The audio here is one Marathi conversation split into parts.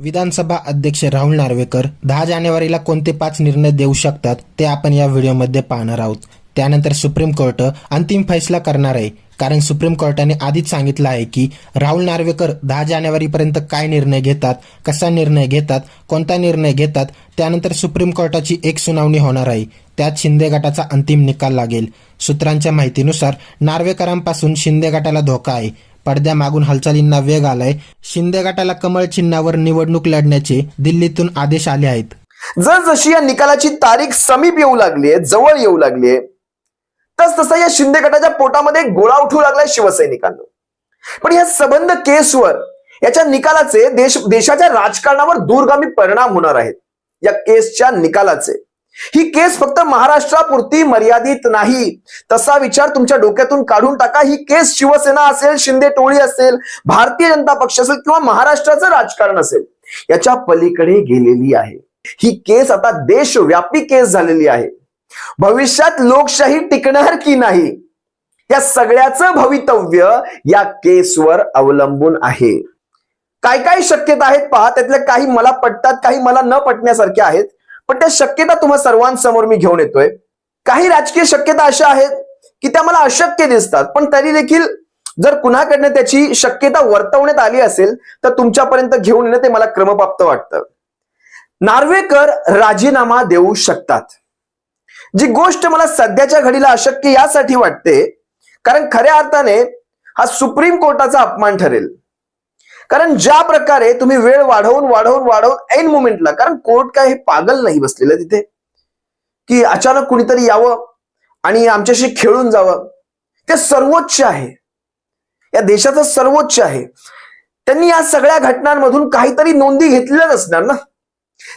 विधानसभा अध्यक्ष राहुल नार्वेकर दहा जानेवारीला कोणते पाच निर्णय देऊ शकतात ते आपण या व्हिडिओमध्ये पाहणार आहोत. त्यानंतर सुप्रीम कोर्ट अंतिम फैसला करणार आहे. कारण सुप्रीम कोर्टाने आधीच सांगितलं आहे की राहुल नार्वेकर दहा जानेवारीपर्यंत काय निर्णय घेतात कसा निर्णय घेतात कोणता निर्णय घेतात त्यानंतर सुप्रीम कोर्टाची एक सुनावणी होणार आहे. त्यात शिंदे गटाचा अंतिम निकाल लागेल. सूत्रांच्या माहितीनुसार नार्वेकरांपासून शिंदे गटाला धोका आहे. पडद्यामागून हालचालींना वेग आलाय. शिंदे गटाला कमळ चिन्हावर निवडणूक लढण्याचे दिल्लीतून आदेश आले आहेत. जसजशी या निकालाची तारीख समीप येऊ लागलीये जवळ येऊ लागलीये तस तसा या शिंदे गटाच्या पोटामध्ये गोळा उठू लागलाय शिवसैनिकांना. पण या सबंध केसवर याच्या निकालाचे देश देशाच्या राजकारणावर दूरगामी परिणाम होणार आहेत. या केसच्या निकालाचे. ही केस फक्त महाराष्ट्रापुरती मर्यादित नाही. तसा विचार तुमच्या डोक्यातून काढून टाका. ही केस शिवसेना असेल शिंदे टोळी असेल भारतीय जनता पक्ष असेल किंवा महाराष्ट्राचं राजकारण असेल याच्या पलीकडे गेलेली आहे. ही केस आता देशव्यापी केस झालेली आहे. भविष्यात लोकशाही टिकणार की नाही या सगळ्याचं भवितव्य या केसवर अवलंबून आहे. काय काय शक्यता आहेत पहा. त्यातल्या काही मला पटतात काही मला न पटण्यासारख्या आहेत. पण त्या शक्यता तुम्हा सर्वांसमोर मी घेऊन येतोय. काही राजकीय शक्यता अशा आहेत की त्या मला अशक्य दिसतात पण तरी देखील जर कुणाकडनं त्याची शक्यता वर्तवण्यात आली असेल तर तुमच्यापर्यंत घेऊन येणं ते मला क्रमप्राप्त वाटतं. नार्वेकर राजीनामा देऊ शकतात. जी गोष्ट मला सध्याच्या घडीला अशक्य यासाठी वाटते कारण खऱ्या अर्थाने हा सुप्रीम कोर्टाचा अपमान ठरेल. कारण ज्या प्रकारे तुम्ही वेळ वाढवून वाढवून वाढवून ऐन मुमेंटला कारण कोर्ट काय हे पागल नाही बसलेलं तिथे की अचानक कुणीतरी यावं आणि आमच्याशी खेळून जावं. ते सर्वोच्च आहे. या देशाचं सर्वोच्च आहे. त्यांनी या सगळ्या घटनांमधून काहीतरी नोंदी घेतलेल्या नसणार ना.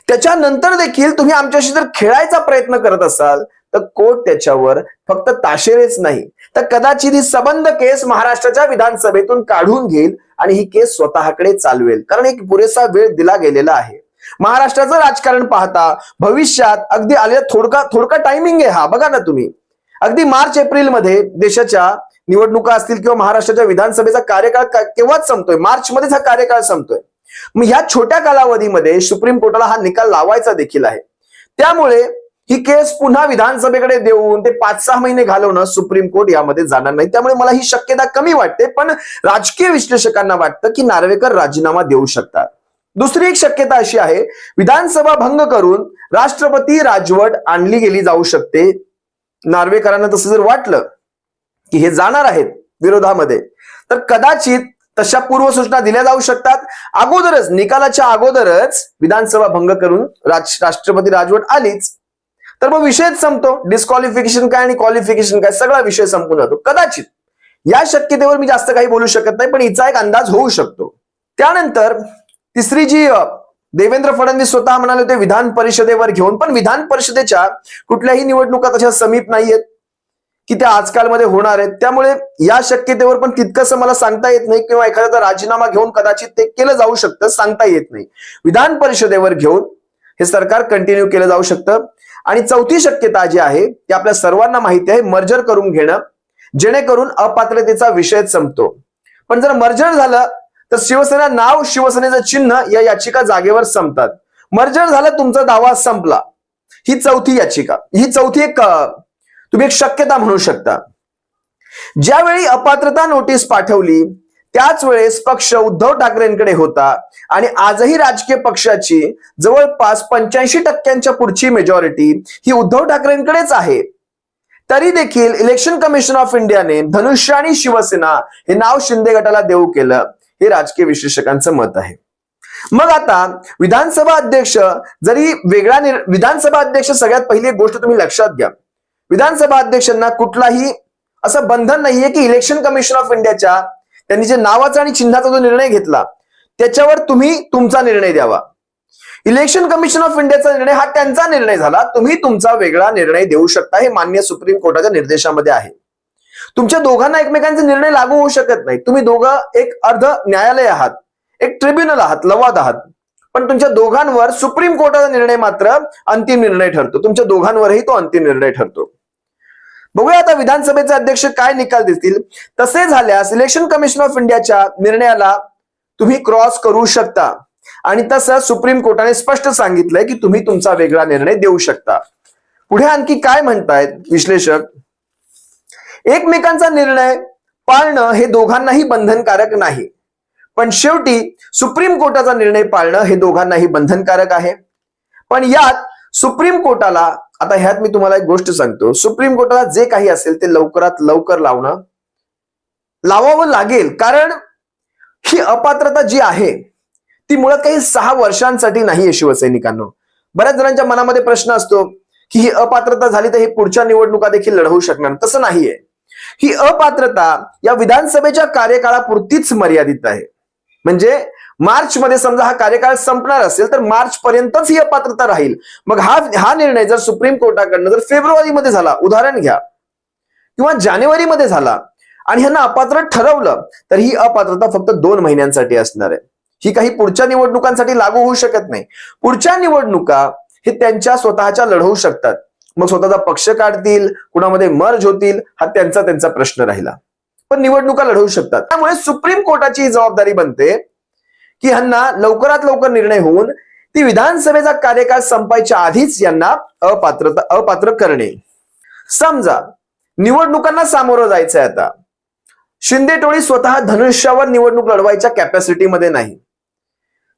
त्याच्यानंतर देखील तुम्ही आमच्याशी जर खेळायचा प्रयत्न करत असाल तर कोर्ट त्याच्यावर फक्त ताशेरेच नाही. तर कदाचित ही सबंध केस महाराष्ट्राच्या विधानसभेतून काढून घेईल आणि ही केस स्वतःकडे चालवेल. कारण एक पुरेसा वेळ दिला गेलेला आहे. महाराष्ट्राचं राजकारण पाहता भविष्यात अगदी आलेला थोडका थोडका टायमिंग आहे हा. बघा ना तुम्ही. अगदी मार्च एप्रिलमध्ये देशाच्या निवडणुका असतील किंवा महाराष्ट्राच्या विधानसभेचा कार्यकाळ केव्हाच संपतोय? मार्च मध्येच हा कार्यकाळ संपतोय. मग ह्या छोट्या कालावधीमध्ये सुप्रीम कोर्टाला हा निकाल लावायचा देखील आहे. त्यामुळे ही केस पुन्हा विधानसभेकडे देऊन ते पाच सहा महिने घालवणं सुप्रीम कोर्ट यामध्ये जाणार नाही. त्यामुळे मला ही शक्यता कमी वाटते पण राजकीय विश्लेषकांना वाटतं की नार्वेकर राजीनामा देऊ शकतात. दुसरी एक शक्यता अशी आहे विधानसभा भंग करून राष्ट्रपती राजवट आणली गेली जाऊ शकते. नार्वेकरांना तसं जर वाटलं की हे जाणार आहेत विरोधामध्ये तर कदाचित तशा पूर्वसूचना दिल्या जाऊ शकतात. अगोदरच निकालाच्या अगोदरच विधानसभा भंग करून राज राष्ट्रपती राजवट आलीच. तर मग विषयच संपतो. डिस्क्वालिफिकेशन काय आणि क्वालिफिकेशन काय सगळा विषय संपून जातो. कदाचित या शक्यतेवर मी जास्त काही बोलू शकत नाही पण हिचा एक अंदाज होऊ शकतो. त्यानंतर तिसरी जी देवेंद्र फडणवीस स्वतः म्हणाले होते विधान परिषदेवर घेऊन. पण विधान परिषदेच्या कुठल्याही निवडणुका तशा समीप नाहीयेत की त्या आजकालमध्ये होणार आहेत. त्यामुळे या शक्यतेवर पण तितकंसं मला सांगता येत नाही किंवा एखाद्याचा राजीनामा घेऊन कदाचित ते केलं जाऊ शकतं सांगता येत नाही. विधान परिषदेवर घेऊन हे सरकार कंटिन्यू केलं जाऊ शकतं. आणि चौथी शक्यता जी आहे ती आपल्या सर्वांना माहिती आहे मर्जर करून घेणं जेणेकरून अपात्रतेचा विषय संपतो. पण जर मर्जर झालं तर शिवसेना नाव शिवसेनेचं चिन्ह या याचिका जागेवर संपतात. मर्जर झालं तुमचा दावा संपला. ही चौथी याचिका. ही चौथी एक तुम्ही एक शक्यता म्हणू शकता. ज्यावेळी अपात्रता नोटीस पाठवली त्याच वेळेस पक्ष उद्धव ठाकरेंकडे होता आणि आजही राजकीय पक्षाची जवळपास पंच्याऐंशी टक्क्यांच्या पुढची मेजॉरिटी ही उद्धव ठाकरेंकडेच आहे. तरी देखील इलेक्शन कमिशन ऑफ इंडियाने धनुष्य आणि शिवसेना हे नाव शिंदे गटाला देऊ केलं हे राजकीय विश्लेषकांचं मत आहे. मग आता विधानसभा अध्यक्ष जरी वेगळा निर- विधानसभा अध्यक्ष सगळ्यात पहिली एक गोष्ट तुम्ही लक्षात घ्या. विधानसभा अध्यक्षांना कुठलाही असं बंधन नाहीये की इलेक्शन कमिशन ऑफ इंडियाच्या त्यांनी जे नावाचा आणि चिन्हाचा जो निर्णय घेतला त्याच्यावर तुम्ही तुमचा निर्णय द्यावा. इलेक्शन कमिशन ऑफ इंडियाचा निर्णय हा त्यांचा निर्णय झाला. तुम्ही तुमचा वेगळा निर्णय देऊ शकता हे मान्य सुप्रीम कोर्टाच्या निर्देशामध्ये आहे. तुमच्या दोघांना एकमेकांचे निर्णय लागू होऊ शकत नाही तुम्ही दोघं एक अर्ध न्यायालय आहात एक ट्रिब्युनल आहात लवाद आहात. पण तुमच्या दोघांवर सुप्रीम कोर्टाचा निर्णय मात्र अंतिम निर्णय ठरतो. तुमच्या दोघांवरही तो अंतिम निर्णय ठरतो. बघूया आता विधानसभेचे अध्यक्ष काय निकाल देतील. तसे झाल्यास इलेक्शन कमिशन ऑफ इंडियाच्या निर्णयाला तुम्ही क्रॉस करू शकता. आणि तसं सुप्रीम कोर्टाने स्पष्ट सांगितलंय की तुम्ही तुमचा वेगळा निर्णय देऊ शकता. पुढे आणखी काय म्हणतायत विश्लेषक? एकमेकांचा निर्णय पाळणं हे दोघांनाही बंधनकारक नाही. पण शेवटी सुप्रीम कोर्टाचा निर्णय पाळणं हे दोघांनाही बंधनकारक आहे. पण यात सुप्रीम कोर्टाला आता ह्यात मी तुम्हाला एक गोष्ट सांगतो. सुप्रीम कोर्टाला जे काही असेल ते लवकरात लवकर लावणं लावावं लागेल. कारण ही अपात्रता जी आहे ती मुळात काही सहा वर्षांसाठी नाहीये शिवसैनिकांनो. बऱ्याच जणांच्या मनामध्ये प्रश्न असतो की ही अपात्रता झाली तर हे पुढच्या निवडणुका देखील लढवू शकणार. तसं नाहीये. ही अपात्रता या विधानसभेच्या कार्यकाळापुरतीच मर्यादित आहे. म्हणजे मार्च मध्ये समजा हा कार्यकाळ संपणार असेल तर मार्च पर्यंतच ही अपात्रता राहील. मग हा हा निर्णय जर सुप्रीम कोर्टाकडनं जर फेब्रुवारीमध्ये झाला उदाहरण घ्या. किंवा जानेवारीमध्ये झाला आणि ह्यांना अपात्र ठरवलं तर ही अपात्रता फक्त दोन महिन्यांसाठी असणार आहे. ही काही पुढच्या निवडणुकांसाठी लागू होऊ शकत नाही. पुढच्या निवडणुका हे त्यांच्या स्वतःच्या लढवू शकतात. मग स्वतःचा पक्ष काढतील कुणामध्ये मर्ज होतील हा त्यांचा त्यांचा प्रश्न राहिला. पण निवडणुका लढवू शकतात. त्यामुळे सुप्रीम कोर्टाची ही जबाबदारी बनते की ह्यांना लवकरात लवकर निर्णय होऊन ती विधानसभेचा कार्यकाळ संपायच्या आधीच यांना अपात्रता अपात्र करणे. समजा निवडणुकांना सामोरं जायचंय आता. शिंदे टोळी स्वतः धनुष्यावर निवडणूक लढवायच्या कॅपॅसिटीमध्ये नाही.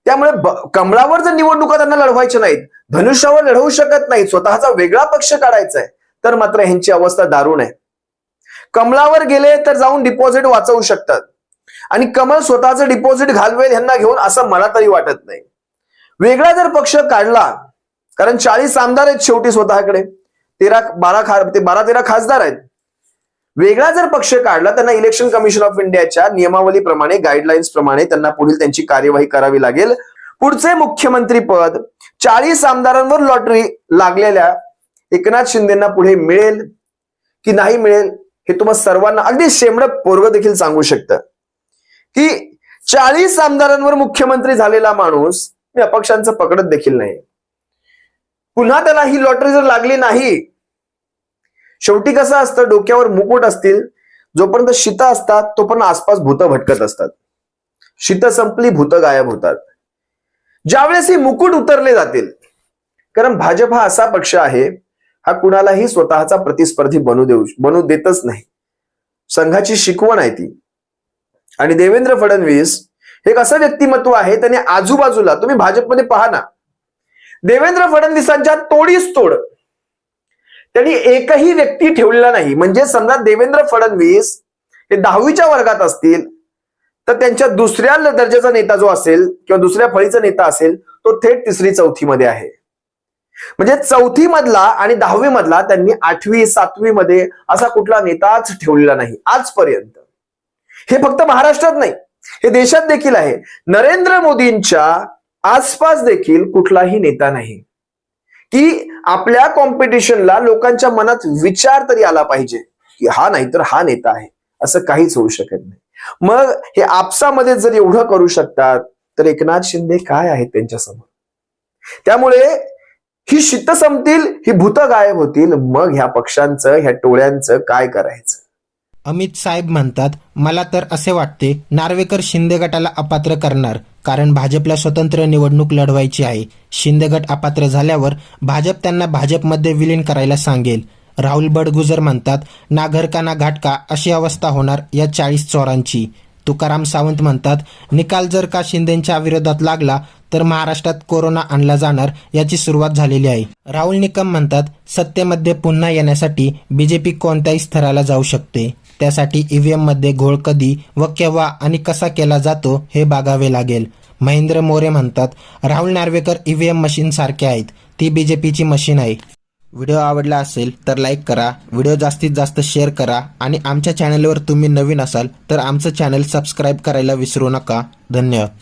त्यामुळे कमळावर जर निवडणुका त्यांना लढवायच्या नाहीत धनुष्यावर लढवू शकत नाहीत स्वतःचा वेगळा पक्ष काढायचा आहे तर मात्र ह्यांची अवस्था दारुण आहे. कमळावर गेले तर जाऊन डिपॉझिट वाचवू शकतात. आणि कमळ स्वतःचं डिपॉझिट घालवेल ह्यांना घेऊन असं मला तरी वाटत नाही. वेगळा जर पक्ष काढला कारण चाळीस आमदार आहेत शेवटी स्वतःकडे तेरा बारा खा ते बारा तेरा खासदार आहेत. वेगळा जर पक्ष काढला त्यांना इलेक्शन कमिशन ऑफ इंडियाच्या नियमावलीप्रमाणे गाईडलाईन्स प्रमाणे त्यांना पुढील त्यांची कार्यवाही करावी लागेल. पुढचे मुख्यमंत्री पद चाळीस आमदारांवर लॉटरी लागलेल्या एकनाथ शिंदेना पुढे मिळेल की नाही मिळेल हे तुम्हाला सर्वांना अगदी शेमड पोरग देखील सांगू शकतं. की चाळीस आमदारांवर मुख्यमंत्री झालेला माणूस मी अपक्षांचं पकडत देखील नाही. पुन्हा त्याला ही लॉटरी जर लागली नाही शेवटी कसं असतं डोक्यावर मुकुट असतील जोपर्यंत शीत असतात तोपर्यंत आसपास भूत भटकत असतात. शीत संपली भूत गायब होतात. ज्यावेळेस ही मुकुट उतरले जातील कारण भाजप हा असा पक्ष आहे हा कुणालाही स्वतःचा प्रतिस्पर्धी बनू देऊ बनू देतच नाही. संघाची शिकवण आहे ती. आणि देवेंद्र फडणवीस हे एक असं व्यक्तिमत्व आहे त्याने आजूबाजूला तुम्ही भाजपमध्ये पहा ना. देवेंद्र फडणवीसांच्या तोडीस तोड. त्यांनी एकही व्यक्ती ठेवलेला नाही. म्हणजे समजा देवेंद्र फडणवीस हे दहावीच्या वर्गात असतील तर त्यांच्या दुसऱ्या दर्जाचा नेता जो असेल किंवा दुसऱ्या फळीचा नेता असेल तो थेट तिसरी चौथी मध्ये आहे. म्हणजे चौथी मधला आणि दहावी मधला त्यांनी आठवी सातवी मध्ये असा कुठला नेताच ठेवलेला नाही. आजपर्यंत. हे फक्त महाराष्ट्रात नाही हे देशात देखील आहे. नरेंद्र मोदींच्या आसपास देखील कुठलाही नेता नाही. की आपल्या कॉम्पिटिशनला लोकांच्या मनात विचार तरी आला पाहिजे की हा नाही तर हा नेता आहे असं काहीच होऊ शकत नाही. मग हे आपसामध्ये जर एवढं करू शकतात तर एकनाथ शिंदे काय आहेत त्यांच्यासमोर? त्यामुळे ही शित संपतील ही भूत गायब होतील मग ह्या पक्षांचं ह्या टोळ्यांचं काय करायचं? अमित साहेब म्हणतात मला तर असे वाटते नार्वेकर शिंदे गटाला अपात्र करणार कारण भाजपला स्वतंत्र निवडणूक लढवायची आहे. शिंदे गट अपात्र झाल्यावर भाजप त्यांना भाजपमध्ये विलीन करायला सांगेल. राहुल बडगुजर म्हणतात ना ना घाटका अशी अवस्था होणार या चाळीस चोरांची. तुकाराम सावंत म्हणतात निकाल जर का शिंदेच्या विरोधात लागला तर महाराष्ट्रात कोरोना आणला जाणार याची सुरुवात झालेली आहे. राहुल निकम म्हणतात सत्तेमध्ये पुन्हा येण्यासाठी बीजेपी कोणत्याही स्तराला जाऊ शकते. त्यासाठी ई व्ही एममध्ये घोळ कधी व केव्हा आणि कसा केला जातो हे बघावे लागेल. महेंद्र मोरे म्हणतात राहुल नार्वेकर ईव्हीएम एम मशीनसारखे आहेत. ती बी जे पीची मशीन आहे. व्हिडिओ आवडला असेल तर लाईक करा व्हिडिओ जास्तीत जास्त शेअर करा आणि आमच्या चॅनलवर तुम्ही नवीन असाल तर आमचं चॅनल सबस्क्राईब करायला विसरू नका. धन्यवाद.